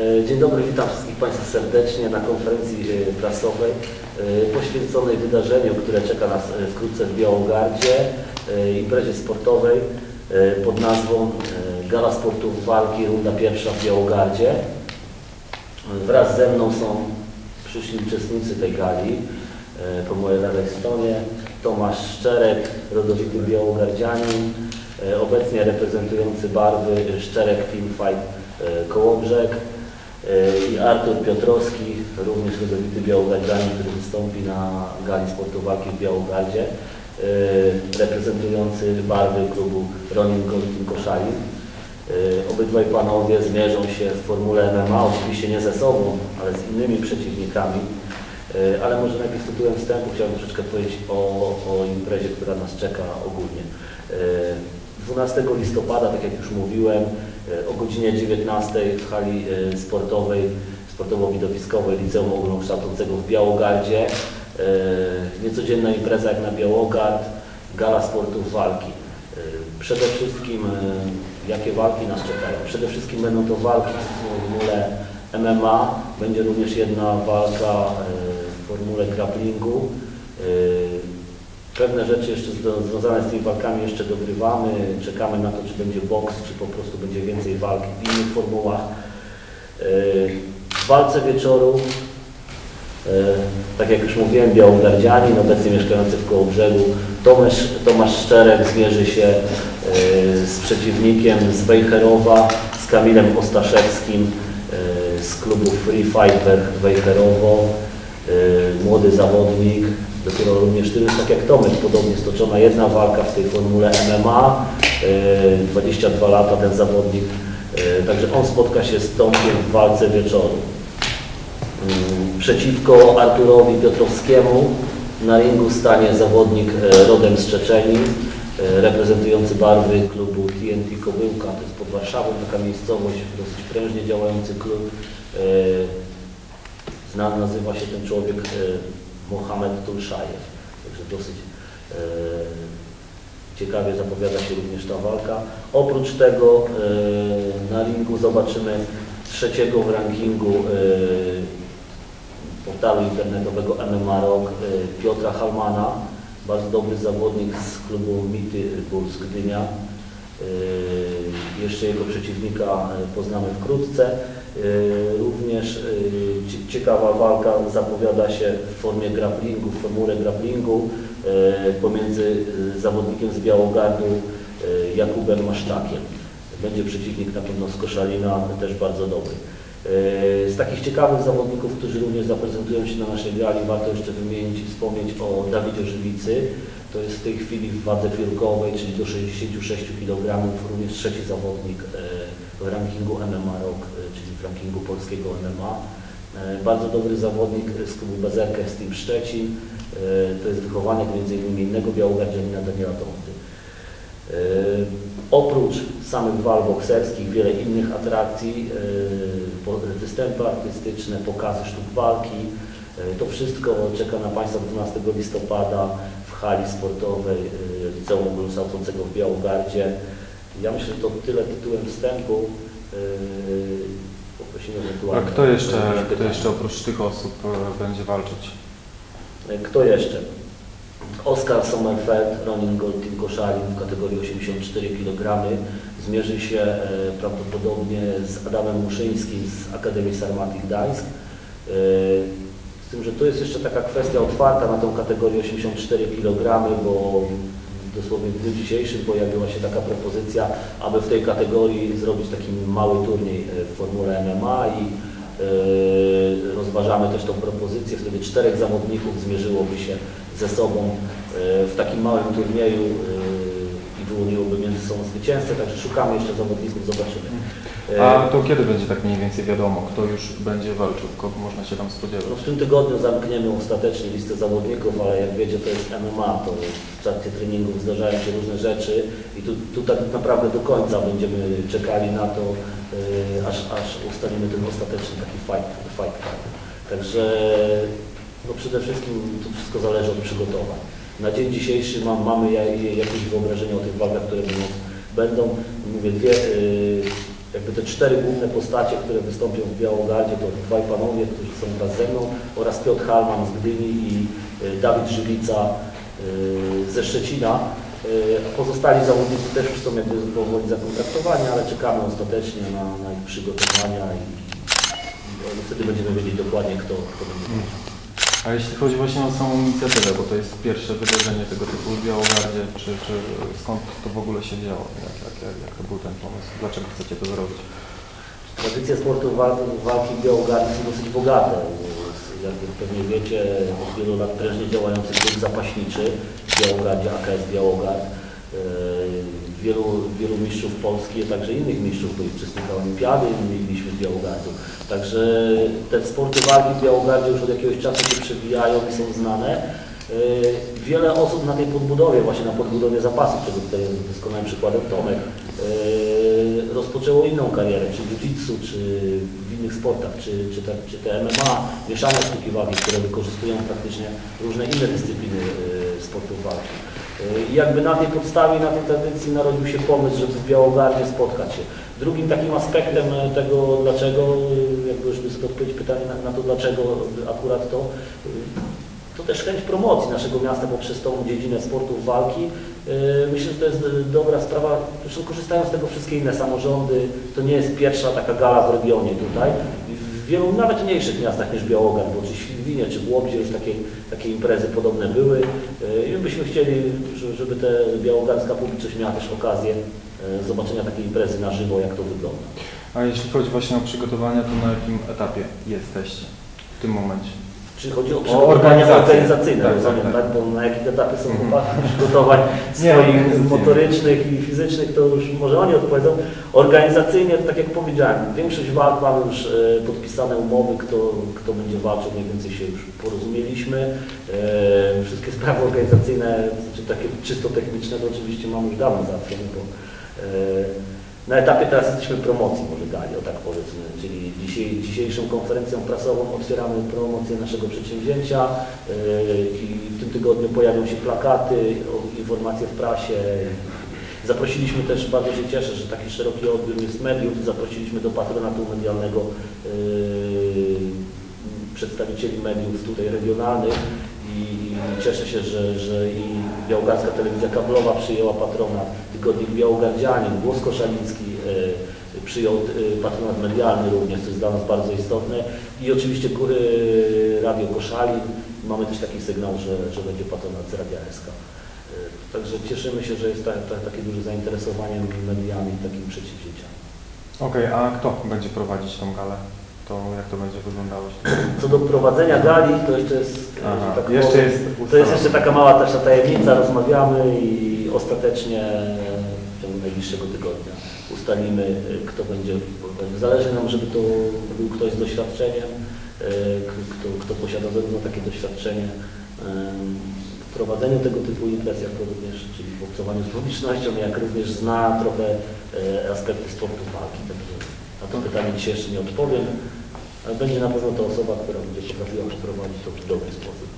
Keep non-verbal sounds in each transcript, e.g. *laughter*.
E, Dzień dobry, witam wszystkich Państwa serdecznie na konferencji e, prasowej e, poświęconej wydarzeniu, które czeka nas wkrótce w Białogardzie, imprezie sportowej pod nazwą Gala Sportów Walki, runda pierwsza w Białogardzie. Wraz ze mną są przyszli uczestnicy tej gali. Po mojej lewej stronie Tomasz Szczerek, rodowity białogardzianin, obecnie reprezentujący barwy Szczerek Team Fight e, Kołobrzeg i Artur Piotrowski, również rodowity białogardzianin, który wystąpi na gali sportu walki w Białogardzie, e, reprezentujący barwy klubu Ronin Team Koszalin. E, Obydwaj panowie zmierzą się w formule MMA, oczywiście nie ze sobą, ale z innymi przeciwnikami. E, Ale może najpierw tytułem wstępu chciałbym troszeczkę powiedzieć o, o imprezie, która nas czeka ogólnie. E, 12 listopada, tak jak już mówiłem, o godzinie 19 w hali e, sportowej, sportowo-widowiskowej Liceum Ogólnokształcącego w Białogardzie. E, Niecodzienna impreza jak na Białogard, gala sportów walki. E, Przede wszystkim jakie walki nas czekają? Przede wszystkim będą to walki w formule MMA, będzie również jedna walka w formule grapplingu. Pewne rzeczy jeszcze związane z tymi walkami jeszcze dogrywamy, czekamy na to, czy będzie boks, czy po prostu będzie więcej walki w innych formułach. E, W walce wieczoru E, Tak jak już mówiłem, białogardzianin, obecnie mieszkający w Kołobrzegu, Tomasz, Tomasz Szczerek zmierzy się e, z przeciwnikiem z Wejherowa, z Kamilem Ostaszewskim z klubu Free Fight Wejherowo. Młody zawodnik, dopiero również tyle tak jak Tomek, podobnie stoczona jedna walka w tej formule MMA, e, 22 lata ten zawodnik, e, także on spotka się z Tomkiem w walce wieczoru. Mm, Przeciwko Arturowi Piotrowskiemu na ringu stanie zawodnik e, rodem z Czeczenii, e, reprezentujący barwy klubu TNT Kobyłka, to jest pod Warszawą, taka miejscowość, dosyć prężnie działający klub. E, Znany nazywa się ten człowiek e, Mohamed Tulszajew, także dosyć e, ciekawie zapowiada się również ta walka. Oprócz tego e, na ringu zobaczymy trzeciego w rankingu e, portalu internetowego MMA Rock e, Piotra Halmana, bardzo dobry zawodnik z klubu Mity Bulls Gdynia. E, Jeszcze jego przeciwnika e, poznamy wkrótce. E, Również cie- ciekawa walka zapowiada się w formie grapplingu, w formule grapplingu e, pomiędzy e, zawodnikiem z Białogardu Jakubem Masztakiem. Będzie przeciwnik na pewno z Koszalina, też bardzo dobry. E, Z takich ciekawych zawodników, którzy również zaprezentują się na naszej gali, warto jeszcze wymienić i wspomnieć o Dawidzie Żywicy. To jest w tej chwili w wadze piórkowej, czyli do 66 kg, również trzeci zawodnik e, w rankingu MMA Rock, e, czyli w rankingu polskiego MMA. Bardzo dobry zawodnik z klubu Bezerkę z Team Szczecin. To jest wychowanek m.in. innego białogardzianina Daniela Tomty. E, Oprócz samych wal bokserskich, wiele innych atrakcji, e, występy artystyczne, pokazy sztuk walki. E, To wszystko czeka na Państwa 12 listopada w hali sportowej Liceum Ogólnokształcącego w Białogardzie. Ja myślę, że to tyle tytułem wstępu. Poprosimy A ewentualnie. kto jeszcze, kto jeszcze oprócz tych osób będzie walczyć? Kto jeszcze? Oskar Sommerfeld, Ronin Gold Team Koszalin w kategorii 84 kg. Zmierzy się e, prawdopodobnie z Adamem Muszyńskim z Akademii Sarmaty Gdańsk. E, Z tym, że to jest jeszcze taka kwestia otwarta na tą kategorię 84 kg, bo dosłownie w dniu dzisiejszym pojawiła się taka propozycja, aby w tej kategorii zrobić taki mały turniej e, w formule MMA i rozważamy też tą propozycję. Wtedy czterech zawodników zmierzyłoby się ze sobą e, w takim małym turnieju e, i wyłoniłoby między sobą zwycięzcę, także szukamy jeszcze zawodników, zobaczymy. E, A to kiedy będzie tak mniej więcej wiadomo, kto już będzie walczył, kogo można się tam No spodziewać? w tym tygodniu zamkniemy ostatecznie listę zawodników, ale jak wiecie, to jest MMA, to w trakcie treningów zdarzają się różne rzeczy i tu, tu tak naprawdę do końca będziemy czekali na to, aż, aż ustalimy ten ostateczny taki fight, fight card. Także no przede wszystkim to wszystko zależy od przygotowań. Na dzień dzisiejszy mam, mamy ja- jakieś wyobrażenie o tych walkach, które będą. będą mówię, dwie, yy, jakby te cztery główne postacie, które wystąpią w Białogardzie, to dwaj panowie, którzy są wraz ze mną oraz Piotr Halman z Gdyni i y, Dawid Żywica y, ze Szczecina. Y, Pozostali zawodnicy też już są jakby powoli zakontraktowani, ale czekamy ostatecznie na, na ich przygotowania i, i wtedy będziemy wiedzieć dokładnie, kto, kto będzie. A jeśli chodzi właśnie o samą inicjatywę, bo to jest pierwsze wydarzenie tego typu w Białogardzie, czy, czy skąd to w ogóle się działo? Jak, jak, jak, jak to był ten pomysł? Dlaczego chcecie to zrobić? Tradycje sportu wal- walki w Białogardzie są dosyć bogate. Jak pewnie wiecie, od wielu lat prężnie działający klub zapaśniczy w Białogardzie, AKS Białogard. Yy, Wielu, wielu mistrzów Polski, a także innych mistrzów, którzy uczestnika Olimpiady mieliśmy w Białogardu. Także te sporty walki w Białogardzie już od jakiegoś czasu się przewijają i są znane. Yy, Wiele osób na tej podbudowie, właśnie na podbudowie zapasów, czego tutaj jest doskonałym przykładem Tomek, yy, rozpoczęło inną karierę, czy jiu-jitsu, czy w innych sportach, czy, czy, te, czy te MMA, mieszane sztuki walki, które wykorzystują praktycznie różne inne dyscypliny yy, sportu walki. I jakby na tej podstawie, na tej tradycji narodził się pomysł, żeby w Białogardzie spotkać się. Drugim takim aspektem e, tego, dlaczego, yy, jakby już sobie odpowiedzieć pytanie na, na to, dlaczego akurat to, yy, to też chęć promocji naszego miasta poprzez tą dziedzinę sportów walki. Myślę, że to jest dobra sprawa. Zresztą korzystają z tego wszystkie inne samorządy. To nie jest pierwsza taka gala w regionie tutaj. Wielu nawet mniejszych miastach niż Białogard, bo czy Świdwinie, czy w Łobzie już takie, takie imprezy podobne były. Yy, I my byśmy chcieli, że- żeby te białogardzka publiczność miała też okazję yy, zobaczenia takiej imprezy na żywo, jak to wygląda. A jeśli chodzi właśnie o przygotowania, to na jakim etapie jesteście w tym momencie? Czy chodzi o przygotowania organizację. organizacyjne, Tak, rozumiem, tak, tak, tak. Bo na jakich etapie są Mhm. chłopaki przygotowań Nie, swoich organizacyjne. motorycznych i fizycznych, to już może oni odpowiedzą. Organizacyjnie, tak jak powiedziałem, większość walk mamy już e, podpisane umowy, kto, kto będzie walczył, mniej więcej się już porozumieliśmy. E, wszystkie sprawy organizacyjne, znaczy takie czysto techniczne, to oczywiście mamy już dawno załatwione, bo e, na etapie teraz jesteśmy promocji może gali, o tak powiedzmy, czyli dzisiaj, dzisiejszą konferencją prasową otwieramy promocję naszego przedsięwzięcia. Yy, i w tym tygodniu pojawią się plakaty, informacje w prasie. Zaprosiliśmy też, bardzo się cieszę, że taki szeroki odbiór jest mediów, zaprosiliśmy do patronatu medialnego yy, przedstawicieli mediów tutaj regionalnych. I cieszę się, że, że i Białogardzka Telewizja Kablowa przyjęła patronat, tygodnik Białogardzianin, Głos Koszaliński e, przyjął e, patronat medialny również, co jest dla nas bardzo istotne i oczywiście e, Radio Koszalin, mamy też taki sygnał, że, że będzie patronat z Radia SK. E, Także cieszymy się, że jest ta, ta, takie duże zainteresowanie mediami takimi przedsięwzięciami. Okej, a kto będzie prowadzić tą galę? To jak to będzie wyglądało? Co do prowadzenia gali, to jeszcze jest, Aha, tak jeszcze powiem, jest To jest jeszcze taka mała też tajemnica, rozmawiamy i ostatecznie w ciągu najbliższego tygodnia ustalimy, kto będzie. Zależy nam, żeby to był ktoś z doświadczeniem, k- kto, kto posiada zarówno takie doświadczenie y, w prowadzeniu tego typu imprez, jak również, czyli w obcowaniu z publicznością, jak również zna trochę y, aspekty sportu walki. Także na to pytanie dzisiaj jeszcze nie odpowiem, ale będzie na pewno to osoba, która będzie potrafiła przeprowadzić to w dobry sposób.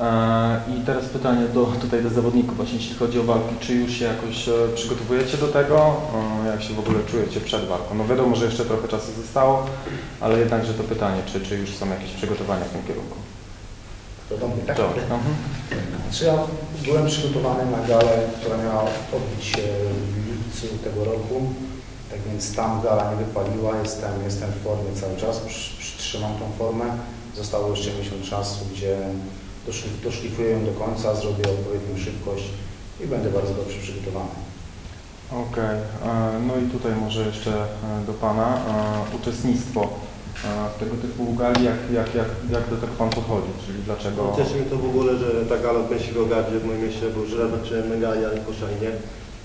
Eee, I teraz pytanie do, tutaj do zawodników, właśnie jeśli chodzi o walki, czy już się jakoś e, przygotowujecie do tego? E, Jak się w ogóle czujecie przed walką? No wiadomo, że jeszcze trochę czasu zostało, ale jednakże to pytanie, czy, czy już są jakieś przygotowania w tym kierunku? To Do mnie, tak? Dobrze. Mhm. Znaczy ja byłem przygotowany na galę, która miała odbyć się w lipcu tego roku. Tak więc tam gala nie wypaliła, jestem, jestem w formie cały czas, przy- przytrzymam tą formę. Zostało jeszcze miesiąc czasu, gdzie doszlifuję ją do końca, zrobię odpowiednią szybkość i będę bardzo dobrze przygotowany. Okej, e, no i tutaj może jeszcze e, do Pana e, uczestnictwo w tego typu gali, jak, jak, jak, jak do tego Pan podchodzi, czyli dlaczego... No, cieszy mnie to w ogóle, że ta gala odbędzie się w moim mieście, bo już raz zacząłem na gali, ale w Koszalinie.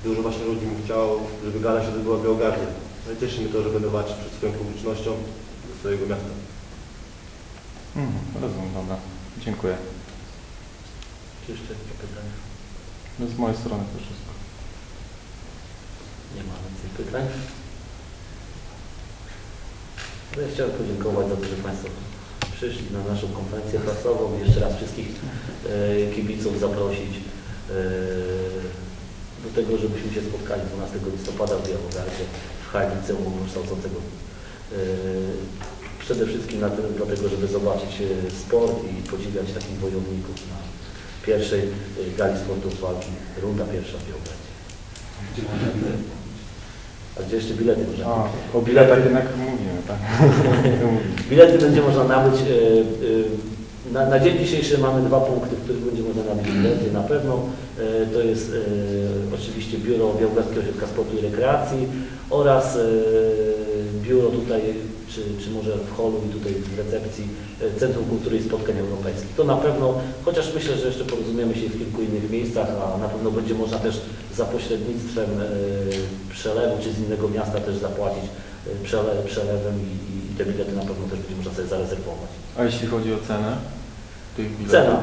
Dużo właśnie ludzi mi chciało, żeby gala się odbyła w Białogardzie. No i cieszy mnie to, że będę walczyć przed swoją publicznością ze swojego miasta. Mhm, rozumiem, dobra. Dziękuję. Czy jeszcze jakieś pytania? No z mojej strony to wszystko. Nie ma więcej pytań. No Ja chciałem podziękować za to, że Państwo przyszli na naszą konferencję prasową i jeszcze raz wszystkich e, kibiców zaprosić. E, do tego, żebyśmy się spotkali 12 listopada w Białogardzie w hali liceum ogólnokształcącego. Yy, Przede wszystkim na tym, dlatego, żeby zobaczyć sport i podziwiać takich wojowników na pierwszej yy, gali sportów walki. Runda pierwsza w Białogardzie. A gdzie jeszcze bilety można A, o biletach jednak mówimy, tak? *laughs* Bilety będzie można nabyć. e, e, Na, na dzień dzisiejszy mamy dwa punkty, w których będzie można nabyć bilety. Na pewno to jest oczywiście Biuro Białogórskiego Ośrodka Sportu i Rekreacji oraz biuro tutaj, czy, czy może w holu i tutaj w recepcji e, Centrum Kultury i Spotkań Europejskich. To na pewno, chociaż myślę, że jeszcze porozumiemy się w kilku innych miejscach, a na pewno będzie można też za pośrednictwem e, przelewu czy z innego miasta też zapłacić e, przele, przelewem i, i te bilety na pewno też będzie można sobie zarezerwować. A jeśli chodzi o cenę tych biletów? Cena.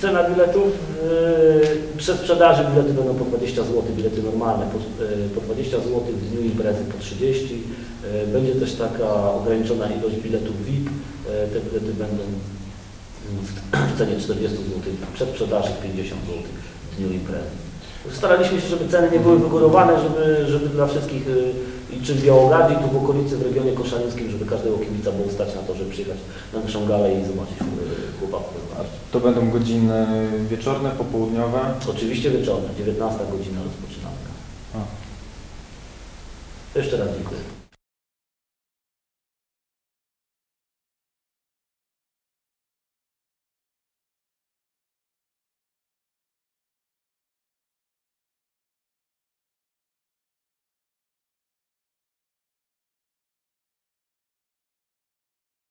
Cena biletów, yy, przed sprzedaży bilety będą po 20 zł, bilety normalne po, yy, po 20 zł, w dniu imprezy po 30. Yy, będzie też taka ograniczona ilość biletów VIP, yy, te bilety będą w cenie 40 zł, przed sprzedaży 50 zł w dniu imprezy. Staraliśmy się, żeby ceny nie były wygórowane, żeby, żeby dla wszystkich yy, i czy w Białogardzie, tu w okolicy, w regionie koszalińskim, żeby każdego kibica było stać na to, żeby przyjechać na naszą galę i zobaczyć yy, chłopaków. To będą godziny wieczorne, popołudniowe? Oczywiście wieczorne, 19 godzina rozpoczynamy. Jeszcze raz dziękuję.